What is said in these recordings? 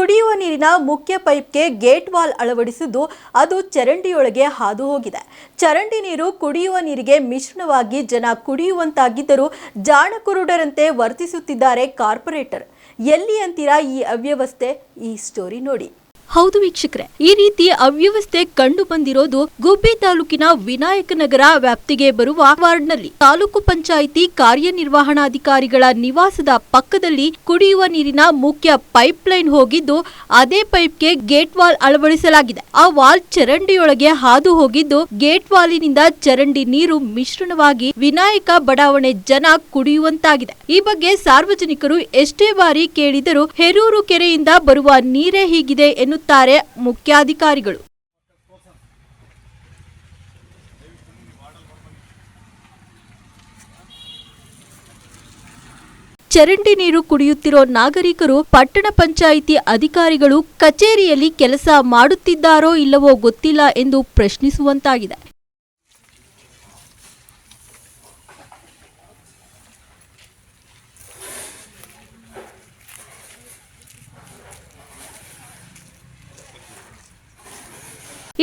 ಕುಡಿಯುವ ನೀರಿನ ಮುಖ್ಯ ಪೈಪ್ಗೆ ಗೇಟ್ ವಾಲ್ ಅಳವಡಿಸಿದ್ದು ಅದು ಚರಂಡಿಯೊಳಗೆ ಹಾದು ಹೋಗಿದೆ ಚರಂಡಿ ನೀರು ಕುಡಿಯುವ ನೀರಿಗೆ ಮಿಶ್ರಣವಾಗಿ ಜನ ಕುಡಿಯುವಂತಾಗಿದ್ದರೂ ಜಾಣಕುರುಡರಂತೆ ವರ್ತಿಸುತ್ತಿದ್ದಾರೆ ಕಾರ್ಪೊರೇಟರ್. ಎಲ್ಲಿ ಅಂತೀರಾ ಈ ಅವ್ಯವಸ್ಥೆ? ಈ ಸ್ಟೋರಿ ನೋಡಿ. ಹೌದು ವೀಕ್ಷಕರೇ, ಈ ರೀತಿ ಅವ್ಯವಸ್ಥೆ ಕಂಡು ಬಂದಿರೋದು ಗುಬ್ಬಿ ತಾಲೂಕಿನ ವಿನಾಯಕ ನಗರ ವ್ಯಾಪ್ತಿಗೆ ಬರುವ ವಾರ್ಡ್ನಲ್ಲಿ. ತಾಲೂಕು ಪಂಚಾಯಿತಿ ಕಾರ್ಯನಿರ್ವಹಣಾಧಿಕಾರಿಗಳ ನಿವಾಸದ ಪಕ್ಕದಲ್ಲಿ ಕುಡಿಯುವ ನೀರಿನ ಮುಖ್ಯ ಪೈಪ್ ಲೈನ್ ಹೋಗಿದ್ದು, ಅದೇ ಪೈಪ್ಗೆ ಗೇಟ್ ವಾಲ್ ಅಳವಡಿಸಲಾಗಿದೆ. ಆ ವಾಲ್ ಚರಂಡಿಯೊಳಗೆ ಹಾದು ಹೋಗಿದ್ದು, ಗೇಟ್ ವಾಲಿನಿಂದ ಚರಂಡಿ ನೀರು ಮಿಶ್ರಣವಾಗಿ ವಿನಾಯಕ ಬಡಾವಣೆ ಜನ ಕುಡಿಯುವಂತಾಗಿದೆ. ಈ ಬಗ್ಗೆ ಸಾರ್ವಜನಿಕರು ಎಷ್ಟೇ ಬಾರಿ ಕೇಳಿದರೂ, ಹೆರೂರು ಕೆರೆಯಿಂದ ಬರುವ ನೀರೇ ಹೀಗಿದೆ ಎನ್ನುತ್ತಾರೆ ಮುಖ್ಯಾಧಿಕಾರಿಗಳು. ಚರಂಡಿ ನೀರು ಕುಡಿಯುತ್ತಿರೋ ನಾಗರಿಕರು ಪಟ್ಟಣ ಪಂಚಾಯಿತಿ ಅಧಿಕಾರಿಗಳು ಕಚೇರಿಯಲ್ಲಿ ಕೆಲಸ ಮಾಡುತ್ತಿದ್ದಾರೋ ಇಲ್ಲವೋ ಗೊತ್ತಿಲ್ಲ ಎಂದು ಪ್ರಶ್ನಿಸುವಂತಾಗಿದೆ.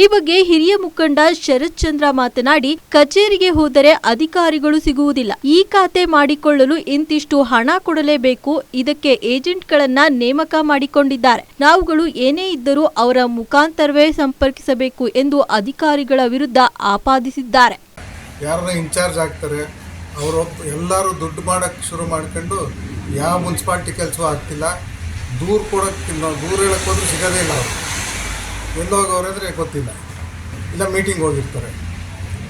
ಈ ಬಗ್ಗೆ ಹಿರಿಯ ಮುಖಂಡ ಶರತ್ ಚಂದ್ರ ಮಾತನಾಡಿ, ಕಚೇರಿಗೆ ಹೋದರೆ ಅಧಿಕಾರಿಗಳು ಸಿಗುವುದಿಲ್ಲ. ಈ ಖಾತೆ ಮಾಡಿಕೊಳ್ಳಲು ಇಂತಿಷ್ಟು ಹಣ ಕೊಡಲೇಬೇಕು. ಇದಕ್ಕೆ ಏಜೆಂಟ್ಗಳನ್ನ ನೇಮಕ ಮಾಡಿಕೊಂಡಿದ್ದಾರೆ. ನಾವುಗಳು ಏನೇ ಇದ್ದರೂ ಅವರ ಮುಖಾಂತರವೇ ಸಂಪರ್ಕಿಸಬೇಕು ಎಂದು ಅಧಿಕಾರಿಗಳ ವಿರುದ್ಧ ಆಪಾದಿಸಿದ್ದಾರೆ. ಇನ್ಚಾರ್ಜ್ ಆಗ್ತಾರೆ, ಅವರು ಎಲ್ಲರೂ ದುಡ್ಡು ಮಾಡೋಕ್ಕೆ ಶುರು ಮಾಡ್ಕೊಂಡು, ಯಾವ ಮುನ್ಸಿಪಾಲ್ಟಿ ಕೆಲಸ ಆಗ್ತಿಲ್ಲ. ದೂರ ಕೊಡೋಕ್ಕಿಲ್ಲ ದೂರ ಹೇಳಕ್ಕೆ ಹೋದ್ರೂ ಸಿಗೋದೇ ಇಲ್ಲ ಅವರು. ಎಲ್ಲೋಗವ್ರೆ ಅಂದರೆ ಗೊತ್ತಿಲ್ಲ. ಇಲ್ಲ ಮೀಟಿಂಗ್ ಹೋಗಿರ್ತಾರೆ.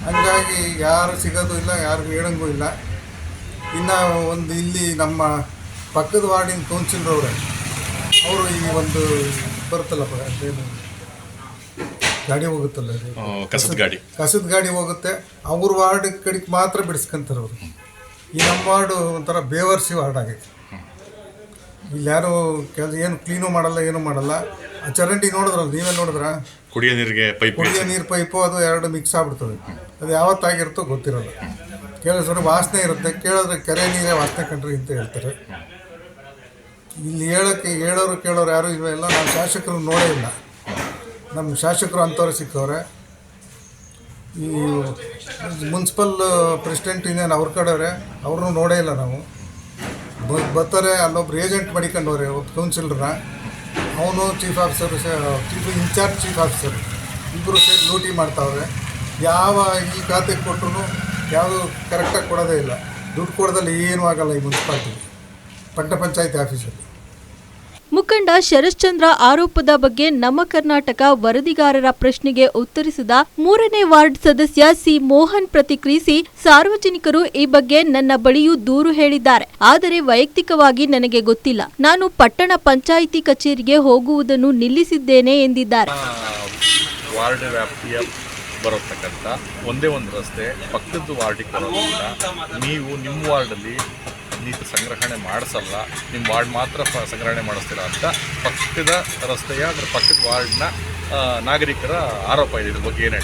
ಹಂಗಾಗಿ ಯಾರು ಸಿಗೋದು ಇಲ್ಲ ಯಾರಿಗೂ ಹೇಳಂಗೂ ಇಲ್ಲ. ಇನ್ನು ಒಂದು ಇಲ್ಲಿ ನಮ್ಮ ಪಕ್ಕದ ವಾರ್ಡಿನ ಕೌನ್ಸಿಲರವ್ರೆ ಅವರು ಈ ಒಂದು ಬರುತ್ತಲ್ಲಪ್ಪ ಅದೇನು? ಗಾಡಿ ಹೋಗುತ್ತಲ್ಲ ಕಸದ ಗಾಡಿ. ಕಸದ ಗಾಡಿ ಹೋಗುತ್ತೆ. ಅವ್ರ ವಾರ್ಡ್ ಕಡೆಗೆ ಮಾತ್ರ ಬಿಡಿಸ್ಕೊಂತಾರೆ ಅವರು. ಈ ನಮ್ಮ ವಾರ್ಡು ಒಂಥರ ಬೇವರ್ಸಿ ವಾರ್ಡ್ ಆಗೈತೆ. ಇಲ್ಲಿ ಯಾರು ಕೆಲಸ ಏನು ಕ್ಲೀನು ಮಾಡಲ್ಲ ಏನು ಮಾಡಲ್ಲ. ಆ ಚರಂಡಿ ನೋಡಿದ್ರ ನೀವೇ ನೋಡಿದ್ರ? ಕುಡಿಯ ನೀರಿಗೆ ಪೈಪ್ ಕುಡಿಯೋ ನೀರು ಪೈಪು ಅದು ಎರಡು ಮಿಕ್ಸ್ ಆಗ್ಬಿಡ್ತದೆ. ಅದು ಯಾವತ್ತಾಗಿರುತ್ತೋ ಗೊತ್ತಿರಲ್ಲ. ಕೇಳಿದ್ರೆ ವಾಸನೆ ಇರುತ್ತೆ. ಕೇಳಿದ್ರೆ ಕೆರೆ ನೀರೇ ವಾಸನೆ ಕಂಡ್ರಿ ಅಂತ ಹೇಳ್ತಾರೆ. ಇಲ್ಲಿ ಹೇಳೋಕ್ಕೆ ಹೇಳೋರು ಕೇಳೋರು ಯಾರು ಇಲ್ಲ. ನಾವು ಶಾಸಕರು ನೋಡೇ ಇಲ್ಲ. ನಮ್ಮ ಶಾಸಕರು ಅಂಥವ್ರು ಸಿಕ್ಕವ್ರೆ. ಈ ಮುನ್ಸಿಪಲ್ ಪ್ರೆಸಿಡೆಂಟ್ ಇನ್ನೇನು ಅವ್ರ ಕಡೆಯವ್ರೆ? ಅವ್ರನ್ನೂ ನೋಡೇ ಇಲ್ಲ ನಾವು. ಬ- ಬರ್ತಾರೆ, ಅಲ್ಲೊಬ್ರು ಏಜೆಂಟ್ ಮಡಿಕೊಂಡವ್ರೆ ಒಬ್ಬ ಕೌನ್ಸಿಲರ್ನ ಅವನು chief officer chief in charge chief officer ಇಬ್ಬರು ಸೇರಿ ಡ್ಯೂಟಿ ಮಾಡ್ತಾವ್ರೆ. ಯಾವ ಈ ಖಾತೆಗೆ ಕೊಟ್ಟರು ಯಾವುದು ಕರೆಕ್ಟಾಗಿ ಕೊಡೋದೇ ಇಲ್ಲ. ದುಡ್ಡು ಕೊಡೋದಲ್ಲಿ ಏನೂ ಆಗಲ್ಲ ಈ ಮುನ್ಸಿಪಾಲ್ಟಿ ಪಟ್ಟ ಪಂಚಾಯತಿ ಆಫೀಸಲ್ಲಿ ಮುಖಂಡ ಶರಶ್ಚಂದ್ರ ಆರೋಪದ ಬಗ್ಗೆ ನಮ್ಮ ಕರ್ನಾಟಕ ವರದಿಗಾರರ ಪ್ರಶ್ನೆಗೆ ಉತ್ತರಿಸಿದ ಮೂರನೇ ವಾರ್ಡ್ ಸದಸ್ಯ ಸಿ ಮೋಹನ್ ಪ್ರತಿಕ್ರಿಯಿಸಿ ಸಾರ್ವಜನಿಕರು ಈ ಬಗ್ಗೆ ನನ್ನ ಬಳಿಯೂ ದೂರು ಹೇಳಿದ್ದಾರೆ. ಆದರೆ ವೈಯಕ್ತಿಕವಾಗಿ ನನಗೆ ಗೊತ್ತಿಲ್ಲ. ನಾನು ಪಟ್ಟಣ ಪಂಚಾಯಿತಿ ಕಚೇರಿಗೆ ಹೋಗುವುದನ್ನು ನಿಲ್ಲಿಸಿದ್ದೇನೆ ಎಂದಿದ್ದಾರೆ. ವಾರ್ಡ್ ವ್ಯಾಪ್ತಿಯ ಬರತಕ್ಕಂಥ ಒಂದೇ ಒಂದು ರಸ್ತೆ ಪಕ್ಕದ ವಾರ್ಡಿಗೆ ನೀವು ನಿಮ್ಮ ವಾರ್ಡಲ್ಲಿ ನೀರು ಸಂಗ್ರಹಣೆ ಮಾಡಿಸಲ್ಲ ನಿಮ್ಮ ವಾರ್ಡ್ ಮಾತ್ರ ಸಂಗ್ರಹಣೆ ಮಾಡಿಸ್ತೀರ ಅಂತ ಪಕ್ಕದ ರಸ್ತೆಯ ಅದರ ಪಕ್ಕದ ವಾರ್ಡ್ನ ನಾಗರಿಕರ ಆರೋಪ ಇದೆ, ಇದ್ರ ಬಗ್ಗೆ ಏನು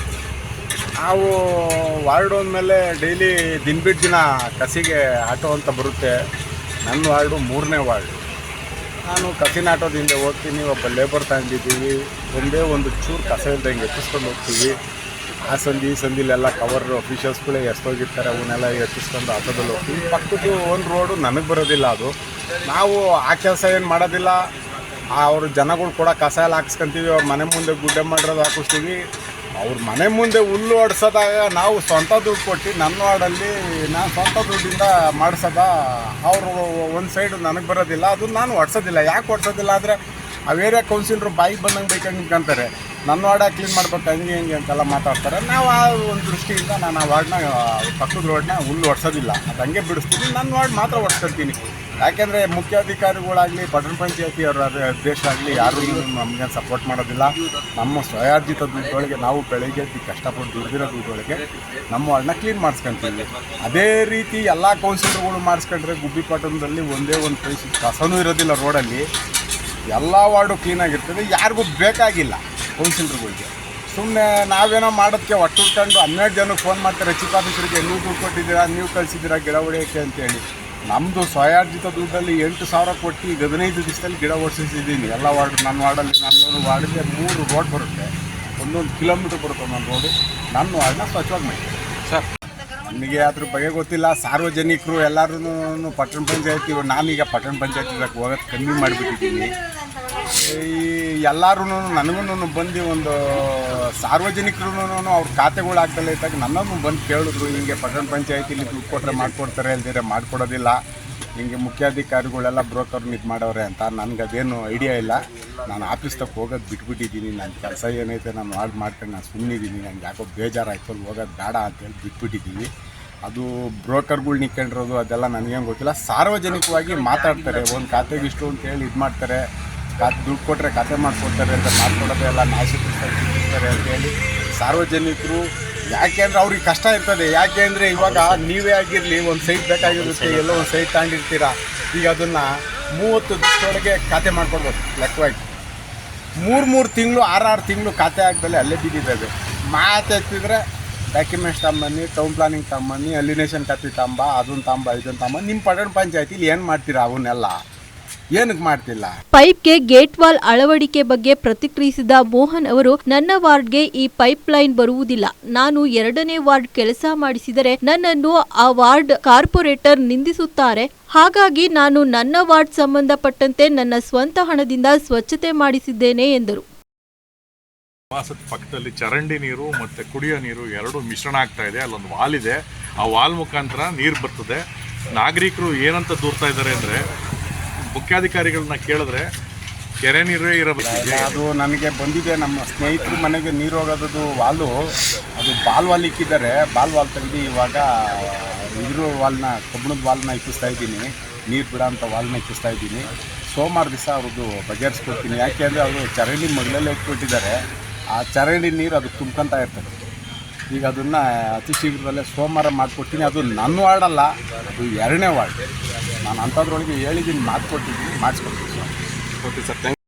ನಾವು ವಾರ್ಡ್ ಮೇಲೆ ಡೈಲಿ ದಿನ ಬಿಟ್ಟು ದಿನ ಕಸಿಗೆ ಆಟೋ ಅಂತ ಬರುತ್ತೆ. ನನ್ನ ವಾರ್ಡು ಮೂರನೇ ವಾರ್ಡು. ನಾನು ಕಸಿನ ಆಟೋದಿಂದ ಹೋಗ್ತೀನಿ, ಒಬ್ಬ ಲೇಬರ್ ತಗೊಂಡಿದ್ದೀವಿ. ಒಂದೇ ಒಂದು ಚೂರು ಕಸ ಇಲ್ದಂಗೆ ಎತ್ತಿಸ್ಕೊಂಡು ಹೋಗ್ತೀವಿ. ಆ ಸಂಧಿ ಈ ಸಂಧಿಲೆಲ್ಲ ಕವರ್ ಅಫಿಷಿಯಲ್ಸ್ಗಳೇ ಎಷ್ಟೋಗಿರ್ತಾರೆ ಅವನ್ನೆಲ್ಲ ಎತ್ತಿಸ್ಕೊಂಡು ಆಟೋದಲ್ಲಿ ಹೋಗ್ತೀವಿ. ಪಕ್ಕದ ಒಂದು ರೋಡು ನನಗೆ ಬರೋದಿಲ್ಲ ಅದು. ನಾವು ಆ ಕೆಲಸ ಏನು ಮಾಡೋದಿಲ್ಲ. ಅವ್ರ ಜನಗಳು ಕೂಡ ಕಸ ಎಲ್ಲ ಹಾಕ್ಸ್ಕೊಂತೀವಿ. ಅವ್ರ ಮನೆ ಮುಂದೆ ಗುಡ್ಡೆ ಮಾಡಿರೋದು ಹಾಕಿಸ್ತೀವಿ. ಅವ್ರ ಮನೆ ಮುಂದೆ ಹುಲ್ಲು ಹೊಡ್ಸೋದಾಗ ನಾವು ಸ್ವಂತ ದುಡ್ಡು ಕೊಟ್ಟು ನನ್ನ ವಾರ್ಡಲ್ಲಿ ನಾನು ಸ್ವಂತ ದುಡ್ಡಿಂದ ಮಾಡಿಸೋದ ಅವರು ಒಂದು ಸೈಡು ನನಗೆ ಬರೋದಿಲ್ಲ. ಅದು ನಾನು ಹೊಡ್ಸೋದಿಲ್ಲ ಯಾಕೆ ಹೊಡ್ಸೋದಿಲ್ಲ ಅಂದರೆ, ಆ ಏರಿಯಾ ಕೌನ್ಸಿಲರು ಬಾಯಿಗೆ ಬಂದಂಗೆ ಬೇಕಂಗೆ ನಿಂತ್ಕೊಂತಾರೆ ನನ್ನ ವಾರ್ಡ ಕ್ಲೀನ್ ಮಾಡ್ಬೇಕು, ಹಂಗೆ ಹಿಂಗೆ ಅಂತೆಲ್ಲ ಮಾತಾಡ್ತಾರೆ. ನಾವು ಆ ಒಂದು ದೃಷ್ಟಿಯಿಂದ ನಾನು ಆ ವಾರ್ಡ್ನ ಪಕ್ಕದ ರೋಡ್ನ ಹುಲ್ಲು ಹೊಡ್ಸೋದಿಲ್ಲ ಅದು ಹಂಗೆ ಬಿಡಿಸ್ತೀನಿ ನನ್ನ ವಾರ್ಡ್ ಮಾತ್ರ ಹೊಡ್ಸ್ಕೊಳ್ತೀನಿ ಯಾಕೆಂದರೆ ಮುಖ್ಯಾಧಿಕಾರಿಗಳಾಗಲಿ, ಪಟ್ಟಣ ಪಂಚಾಯತಿ ಅವರ ಅಧ್ಯಕ್ಷ ಆಗಲಿ, ಯಾರೂ ನಮಗೆ ಸಪೋರ್ಟ್ ಮಾಡೋದಿಲ್ಲ. ನಮ್ಮ ಸ್ವಯಾರ್ಜಿತ ದುಡ್ಡೊಳಗೆ, ನಾವು ಬೆಳಗ್ಗೆ ಕಷ್ಟಪಟ್ಟು ದುಡ್ಡಿರೋ ದುಡ್ಡೊಳಗೆ ನಮ್ಮ ವಾರ್ಡ್ನ ಕ್ಲೀನ್ ಮಾಡಿಸ್ಕೊಂತೀವಿ. ಅದೇ ರೀತಿ ಎಲ್ಲ ಕೌನ್ಸಿಲರ್ಗಳು ಮಾಡಿಸ್ಕೊಂಡ್ರೆ ಗುಬ್ಬಿಪಟ್ಟಣದಲ್ಲಿ ಒಂದೇ ಒಂದು ಪ್ಲೇಸ್ ಕಸನೂ ಇರೋದಿಲ್ಲ ರೋಡಲ್ಲಿ ಎಲ್ಲ ವಾರ್ಡು ಕ್ಲೀನಾಗಿರ್ತದೆ ಯಾರಿಗೂ ಬೇಕಾಗಿಲ್ಲ. ಕೌನ್ಸಿಲರ್ಗಳಿಗೆ ಸುಮ್ಮನೆ ನಾವೇನೋ ಮಾಡೋದಕ್ಕೆ ಒಟ್ಟುಕೊಂಡು ಹನ್ನೆರಡು ಜನಕ್ಕೆ ಫೋನ್ ಮಾಡ್ತಾರೆ ಚೀಫ್ ಆಫೀಸರಿಗೆ ನೀವು ದುಡ್ಡು ಕೊಟ್ಟಿದ್ದೀರಾ? ನೀವು ಕಳಿಸಿದ್ದೀರಾ ಗಿಡ ಹೊಡೆಯೋಕ್ಕೆ? ಅಂತೇಳಿ. ನಮ್ಮದು ಸ್ವಯಾರ್ಜಿತ ದುಡ್ಡಲ್ಲಿ ಎಂಟು ಸಾವಿರ ಕೊಟ್ಟು ಈಗ ಹದಿನೈದು ದಿವಸದಲ್ಲಿ ಗಿಡ ಓಡಿಸಿದ್ದೀನಿ ಎಲ್ಲ ವಾರ್ಡ್ ನನ್ನ ವಾರ್ಡಲ್ಲಿ ನನ್ನ ವಾರ್ಡಿಗೆ ಮೂರು ರೋಡ್ ಬರುತ್ತೆ. ಒಂದೊಂದು ಕಿಲೋಮೀಟ್ರ್ ಬರುತ್ತೆ ಒಂದೊಂದು ರೋಡು. ನನ್ನ ವಾರ್ಡನ್ನ ಸ್ವಚ್ಛವಾಗಿ ಮಾಡ್ತೀನಿ. ಸರ್. ನಿಮಗೆ ಅದ್ರ ಬಗ್ಗೆ ಗೊತ್ತಿಲ್ಲ. ಸಾರ್ವಜನಿಕರು ಎಲ್ಲರೂ ಪಟ್ಟಣ ಪಂಚಾಯತಿ ನಾನೀಗ ಪಟ್ಟಣ ಪಂಚಾಯತಿ ಹೋಗೋದು ಕಮ್ಮಿ ಮಾಡಿಬಿಟ್ಟಿದ್ದೀನಿ. ಈ ಎಲ್ಲರೂ ನನಗೂ ಬಂದು ಒಂದು ಸಾರ್ವಜನಿಕರು ಅವ್ರ ಖಾತೆಗಳು ಆಗ್ತಲ್ಲ ಇದ್ದಾಗ ನನ್ನನ್ನು ಬಂದು ಕೇಳಿದ್ರು, ಹಿಂಗೆ ಪಟ್ಟಣ ಪಂಚಾಯತಿಲಿ ದುಡ್ಡು ಕೊಟ್ಟರೆ ಮಾಡಿಕೊಡ್ತಾರೆ ಅಲ್ದಿರೆ ಮಾಡಿಕೊಡೋದಿಲ್ಲ. ಹಿಂಗೆ ಮುಖ್ಯಾಧಿಕಾರಿಗಳೆಲ್ಲ ಬ್ರೋಕರ್ ಇದು ಮಾಡವ್ರೆ ಅಂತ ನನಗೆ ಅದೇನು ಐಡಿಯಾ ಇಲ್ಲ. ನಾನು ಆಫೀಸ್ ತಕ್ಕ ಹೋಗೋದು ಬಿಟ್ಬಿಟ್ಟಿದ್ದೀನಿ ನನ್ನ ಕೆಲಸ ಏನೈತೆ ನಾನು ಮಾಡಿ ಮಾಡ್ಕೊಂಡು ನಾನು ಸುಮ್ಮನಿದ್ದೀನಿ ನನಗೆ ಯಾಕೋ ಬೇಜಾರಾಯ್ತು ಅಲ್ಲಿ ಹೋಗೋದು ಬೇಡ ಅಂತೇಳಿ ಬಿಟ್ಬಿಟ್ಟಿದ್ದೀವಿ ಅದು ಬ್ರೋಕರ್ಗಳು ನಿಂತ್ಕೊಂಡಿರೋದು ಅದೆಲ್ಲ ನನಗೇನು ಗೊತ್ತಿಲ್ಲ. ಸಾರ್ವಜನಿಕವಾಗಿ ಮಾತಾಡ್ತಾರೆ, ಒಂದು ಖಾತೆಗೆ ಇಷ್ಟು ಅಂತೇಳಿ ಇದು ಮಾಡ್ತಾರೆ. ಖಾತೆ ದುಡ್ಡು ಕೊಟ್ಟರೆ ಖಾತೆ ಮಾಡಿಕೊಡ್ತಾರೆ ಅಂತ ಮಾಡ್ಕೊಡೋದೇ ಎಲ್ಲ ಕೊಡ್ತಾರೆ ಅಂತೇಳಿ ಸಾರ್ವಜನಿಕರು ಯಾಕೆ ಅಂದರೆ ಅವ್ರಿಗೆ ಕಷ್ಟ ಇರ್ತದೆ. ಯಾಕೆ ಅಂದರೆ ಇವಾಗ ನೀವೇ ಆಗಿರಲಿ ಒಂದು ಸೈಟ್ ಬೇಕಾಗಿರುತ್ತೆ ಎಲ್ಲೋ ಒಂದು ಸೈಟ್ ತಗೊಂಡಿರ್ತೀರ ಈಗ ಅದನ್ನು ಮೂವತ್ತು ದಿವಸದೊಳಗೆ ಖಾತೆ ಮಾಡ್ಕೊಡ್ಬೋದು ಲೆಕ್ಕವಾಗಿ. ಮೂರು ಮೂರು ತಿಂಗಳು ಆರು ಆರು ತಿಂಗಳು ಖಾತೆ ಹಾಕ್ದಲ್ಲೇ ಅಲ್ಲೇ ಬಿದ್ದಿದ್ದಾವೆ. ಮಾತು ಎತ್ತಿದ್ರೆ ಡಾಕ್ಯುಮೆಂಟ್ಸ್ ತಗೊಂಬನ್ನಿ ಟೌನ್ ಪ್ಲಾನಿಂಗ್ ತಗೊಂಬನ್ನಿ ಅಲ್ಲಿನೇಷನ್ ಕತ್ತಿ ತಂಬ ಅದನ್ನು ತಂಬ ಇದನ್ನು ತಂಬ ನಿಮ್ಮ ಪಟ್ಟಣ ಪಂಚಾಯತಿಲಿ ಏನು ಮಾಡ್ತೀರಾ ಅವನ್ನೆಲ್ಲ? ಏನಕ್ಕೆ ಮಾಡ್ತಿಲ್ಲ? ಪೈಪ್ಗೆ ಗೇಟ್ ವಾಲ್ ಅಳವಡಿಕೆ ಬಗ್ಗೆ ಪ್ರತಿಕ್ರಿಯಿಸಿದ ಮೋಹನ್ ಅವರು ನನ್ನ ವಾರ್ಡ್ಗೆ ಈ ಪೈಪ್ ಲೈನ್ ಬರುವುದಿಲ್ಲ. ನಾನು ಎರಡನೇ ವಾರ್ಡ್ ಕೆಲಸ ಮಾಡಿಸಿದರೆ ನನ್ನನ್ನು ಆ ವಾರ್ಡ್ ಕಾರ್ಪೊರೇಟರ್ ನಿಂದಿಸುತ್ತಾರೆ. ಹಾಗಾಗಿ ನಾನು ನನ್ನ ವಾರ್ಡ್ ಸಂಬಂಧಪಟ್ಟಂತೆ ನನ್ನ ಸ್ವಂತ ಹಣದಿಂದ ಸ್ವಚ್ಛತೆ ಮಾಡಿಸಿದ್ದೇನೆ ಎಂದರು. ವಾಸದ ಪಕ್ಕದಲ್ಲಿ ಚರಂಡಿ ನೀರು ಮತ್ತು ಕುಡಿಯೋ ನೀರು ಎರಡು ಮಿಶ್ರಣ ಆಗ್ತಾ ಇದೆ. ಅಲ್ಲೊಂದು ವಾಲ್ ಇದೆ. ಆ ವಾಲ್ ಮುಖಾಂತರ ನೀರು ಬರ್ತದೆ. ನಾಗರಿಕರು ಏನಂತ ದೂರ್ತಾ ಇದ್ದಾರೆ ಅಂದರೆ ಮುಖ್ಯಾಧಿಕಾರಿಗಳನ್ನ ಕೇಳಿದ್ರೆ ಕೆರೆ ನೀರೇ ಇರಬೇಕು. ಅದು ನನಗೆ ಬಂದಿದೆ. ನಮ್ಮ ಸ್ನೇಹಿತರ ಮನೆಗೆ ನೀರು ಹೋಗೋದು ವಾಲು. ಅದು ಬಾಲ್ ವಾಲ್ ಇಕ್ಕಿದ್ದಾರೆ. ಬಾಲ್ ವಾಲ್ ತೆಗೆದು ಇವಾಗ ನೀರು ವಾಲ್ನ, ಕಬ್ಬಣದ ವಾಲ್ನ ಇಕ್ಕಿಸ್ತಾ ಇದ್ದೀನಿ. ನೀರು ಬಿಡ ಅಂತ ವಾಲ್ನ ಇಕ್ಕಿಸ್ತಾ ಇದ್ದೀನಿ. ಸೋಮವಾರ ದಿವಸ ಅವ್ರದ್ದು ಬಗೆಹರಿಸ್ಕೊಡ್ತೀನಿ. ಯಾಕೆ ಅಂದರೆ ಅವರು ಚರಂಡಿ ಮಗ್ಲಲ್ಲೇ ಇಟ್ಬಿಟ್ಟಿದ್ದಾರೆ. ಆ ಚರಂಡಿ ನೀರು ಅದು ತುಂಬ್ಕೊತಾ ಇರ್ತದೆ. ಈಗ ಅದನ್ನು ಅತಿ ಶೀಘ್ರದಲ್ಲೇ ಸೋಮವಾರ ಮಾಡಿಕೊಡ್ತೀನಿ. ಅದು ನನ್ನ ವಾರ್ಡ್ ಅಲ್ಲ ಅದು ಎರಡನೇ ವಾರ್ಡ್. ನಾನು ಅಂಥದ್ರೊಳಗೆ ಹೇಳಿದ್ದೀನಿ ಮಾತು ಕೊಟ್ಟಿದ್ದೀನಿ ಮಾಡಿಸ್ಕೊಡ್ತೀನಿ ಸರ್ ಓಕೆ ಸರ್